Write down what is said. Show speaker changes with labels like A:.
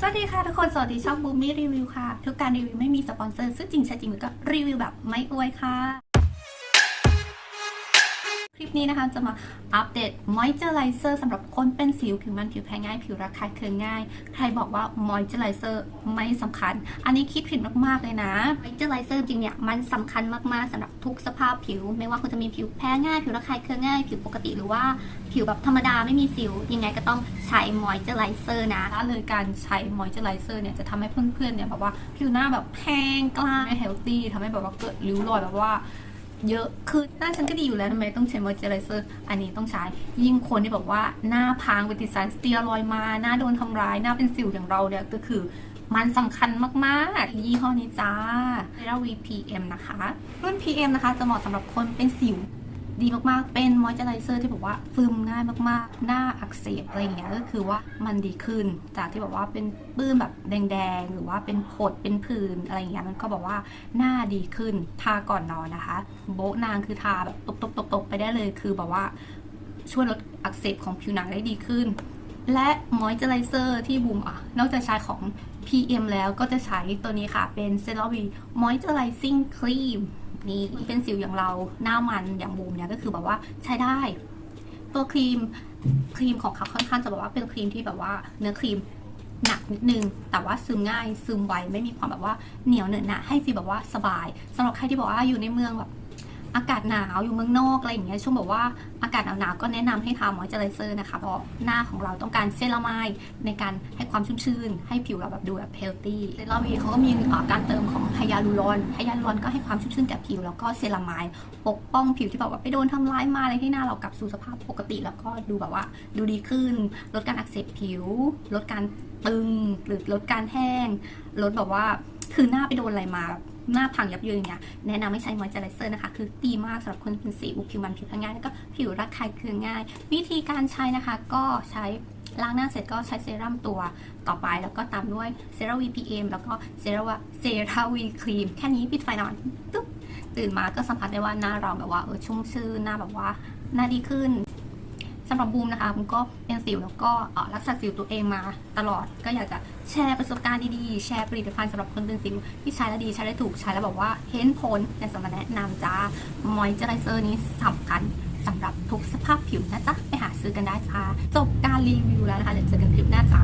A: สวัสดีค่ะทุกคนสวัสดีช่องบูมมี่รีวิวค่ะ ทุกการรีวิวไม่มีสปอนเซอร์ซึ่งจริงใช่จริงก็รีวิวแบบไม่อวยค่ะ คลิปนี้นะคะจะมาอัปเดตมอยเจอร์ไรเซอร์สำหรับคนเป็นสิวผิวมันผิวแพ้ง่าย ผิวระคายเคืองง่าย ใครบอกว่ามอยเจอร์ไรเซอร์ไม่สำคัญ อันนี้คิดผิดมากๆเลยนะมอยเจอร์ไรเซอร์จริงเนี่ยมันสำคัญมากๆสำหรับทุกสภาพผิว ไม่ว่าคุณจะมีผิวแพ้ง่าย ผิวระคายเคืองง่าย ผิวปกติหรือว่าผิวแบบธรรมดาไม่มีสิว ยังไงก็ต้องใช้มอยเจอร์ไรเซอร์นะแล้วเลยการใช้มอยเจอร์ไรเซอร์เนี่ยจะทำให้เพื่อนๆเนี่ยแบบว่าผิวหน้าแบบแห้งกล้าไม่เฮลตี้ทำให้แบบว่าเกิดริ้วรอยแบบว่า เยอะคือหน้าฉันก็ดีอยู่แล้วทำไมต้องใช้มอยเจอร์ไรเซอร์อันนี้ต้องใช้ ยิ่งคนที่บอกว่าหน้าพังไปติดสารสเตียรอยมาหน้าโดนทำร้ายหน้าเป็นสิวอย่างเราเนี่ยก็คือมันสำคัญมากๆ ยี่ห้อนี้จ้าเ e r a VPM นะคะ รุ่น PM นะคะจะเหมาะสำหรับคนเป็นสิว ดีมากๆ เป็นมอยเจอไรเซอร์ที่บอกว่าซึมง่ายมากๆ หน้าอักเสบอะไรอย่างเงี้ยก็คือว่ามันดีขึ้น จากที่แบบว่าเป็นปื้นแบบแดงๆ หรือว่าเป็นผดเป็นผื่นอะไรอย่างเงี้ยมันก็บอกว่าหน้าดีขึ้นทาก่อนนอนนะคะ โบ๊ะนางคือทาแบบตบๆๆไปได้เลย คือแบบว่าช่วยลดอักเสบของผิวหนังได้ดีขึ้น และมอยเจอไรเซอร์ที่บูมอะนอกจากใช้ของ PM แล้วก็จะใช้ตัวนี้ค่ะเป็น c e l a v i Moisturizing Cream นี่เป็นสิวอย่างเราหน้ามันอย่างบูมเนี่ยก็คือแบบว่าใช้ได้ ตัวครีมครีมของเขาค่อนข้างจะแบบว่าเป็นครีมที่แบบว่าเนื้อครีมหนักนิดนึง แต่ว่าซึมง่ายซึมไวไม่มีความแบบว่าเหนียวเหนอะหนะให้ฟีลแบบว่าสบายสำหรับใครที่บอกว่าอยู่ในเมืองแบบอากาศหนาวอยู่เมืองนอกอะไรอย่างเงี้ยช่วงแบบว่าอากาศหนาวๆก็แนะนำให้ทามอยเจอไรเซอร์นะคะ เพราะหน้าของเราต้องการเซรามายในการให้ความชุ่มชื่น ให้ผิวเราแบบดูแบบเฮลตี้เซรามีเขาก็มีการเติม ไฮยาลูรอนไฮยาลูรอนก็ให้ความชุ่มชื่นแก่ผิว แล้วก็เซรามายปกป้องผิวที่แบบว่าไปโดนทำร้ายมาอะไรให้หน้าเรากลับสู่สภาพปกติ แล้วก็ดูแบบว่าดูดีขึ้น ลดการอักเสบผิว ลดการตึงหรือลดการแห้ง ลดแบบว่าคือหน้าไปโดนอะไรมาหน้าพังยับเยินอย่างเงี้ยแนะนำให้ใช้มอยเจอไรเซอร์นะคะ คือดีมากสำหรับคนเป็นสิวผิวมันผิวแพ้ง่ายแล้วก็ผิวระคายเคืองง่าย วิธีการใช้นะคะก็ใช้ ล้างหน้าเสร็จก็ใช้เซรั่มตัวต่อไป แล้วก็ตามด้วยเซรั่ม VPM แล้วก็เซรั่มเซรั่มวีครีมแค่นี้ปิดไฟนอนตุ๊บตื่นมาก็สัมผัสได้ว่าหน้าเราแบบว่าเออชุ่มชื่นหน้าแบบว่าหน้าดีขึ้นสำหรับบูมนะคะบูมก็เป็นสิวแล้วก็รักษาสิวตัวเองมาตลอด ก็อยากจะแชร์ประสบการณ์ดีๆ แชร์ผลิตภัณฑ์สำหรับคนเป็นสิวที่ใช้แล้วดีใช้แล้วถูกใช้แล้วบอกว่าเห็นผลในสำหรับแนะนำจ้ามอยเจอไรเซอร์นี้สำคัญสำหรับทุกสภาพผิวนะจ๊ะ ไปหาซื้อกันได้จ้าจบการ รีวิวแล้วนะคะเดี๋ยวเจอกันคลิปหน้าจ้า